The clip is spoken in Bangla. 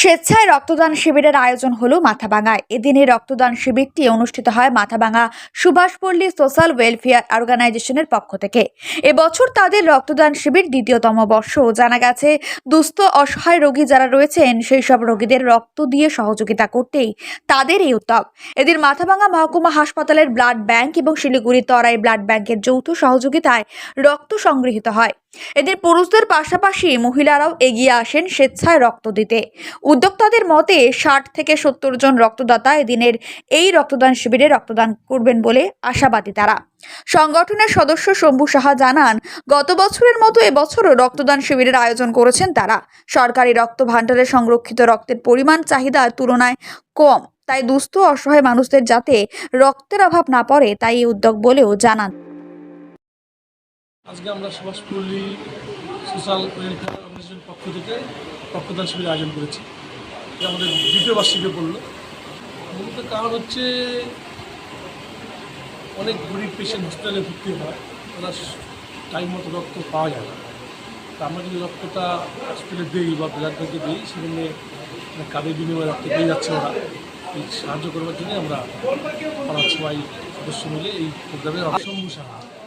স্বেচ্ছায় রক্তদান শিবিরের আয়োজন হলো মাথাভাঙায় এদিনে রক্তদান শিবিরটি অনুষ্ঠিত হয় মাথাভাঙা সুভাষপল্লী সোশ্যাল ওয়েলফেয়ার অর্গানাইজেশনের পক্ষ থেকে। এবছর তাদের রক্তদান শিবির দ্বিতীয়তম বর্ষ জানা গেছে, দুস্থ, অসহায় রোগী যারা রয়েছেন, সেই সব রোগীদের রক্ত দিয়ে সহযোগিতা করতেই তাদের এই উদ্যোগ। এদিন মাথাভাঙা মহকুমা হাসপাতালের ব্লাড ব্যাংক এবং শিলিগুড়ি তরাই ব্লাড ব্যাংকের যৌথ সহযোগিতায় রক্ত সংগৃহীত হয়। এদের পুরুষদের পাশাপাশি মহিলারাও এগিয়ে আসেন স্বেচ্ছায় রক্ত দিতে। উদ্যোক্তাদের মতে ষাট থেকে সত্তর জন রক্তদাতা এদিনের এই রক্তদান শিবিরে রক্তদান করবেন বলে আশাবাদী তারা। সংগঠনের সদস্য শম্ভু সাহা জানান, গত বছরের মতো এবছরও রক্তদান শিবিরের আয়োজন করেছেন তারা। সরকারি রক্ত ভাণ্ডারে সংরক্ষিত রক্তের পরিমাণ চাহিদার তুলনায় কম, তাই দুস্থ অসহায় মানুষদের যাতে রক্তের অভাব না পড়ে তাই এই উদ্যোগ বলেও জানান। আজকে আমরা সুভাষপল্লী সোশ্যাল ওয়েলফেয়ার অর্গানাইজেশনের পক্ষ থেকে রক্তদান শিবির আয়োজন করেছি। আমাদের দ্বিতীয় বার্ষিকে পড়ল। মূলত কারণ হচ্ছে অনেক গরিব পেশেন্ট হসপিটালে ভর্তি হয়, তারা টাইম মতো রক্ত পাওয়া যায় না। তা আমরা যদি রক্তটা হসপিটালে দিই বা ব্লাড ব্যাঙ্কে দিই সেখানে কাদের বিনিময়ে রক্ত পেয়ে যাচ্ছে ওরা। এই সাহায্য করবার জন্য আমরা সবাই সদস্য মিলে এই প্রোগ্রামে অংশ সাহা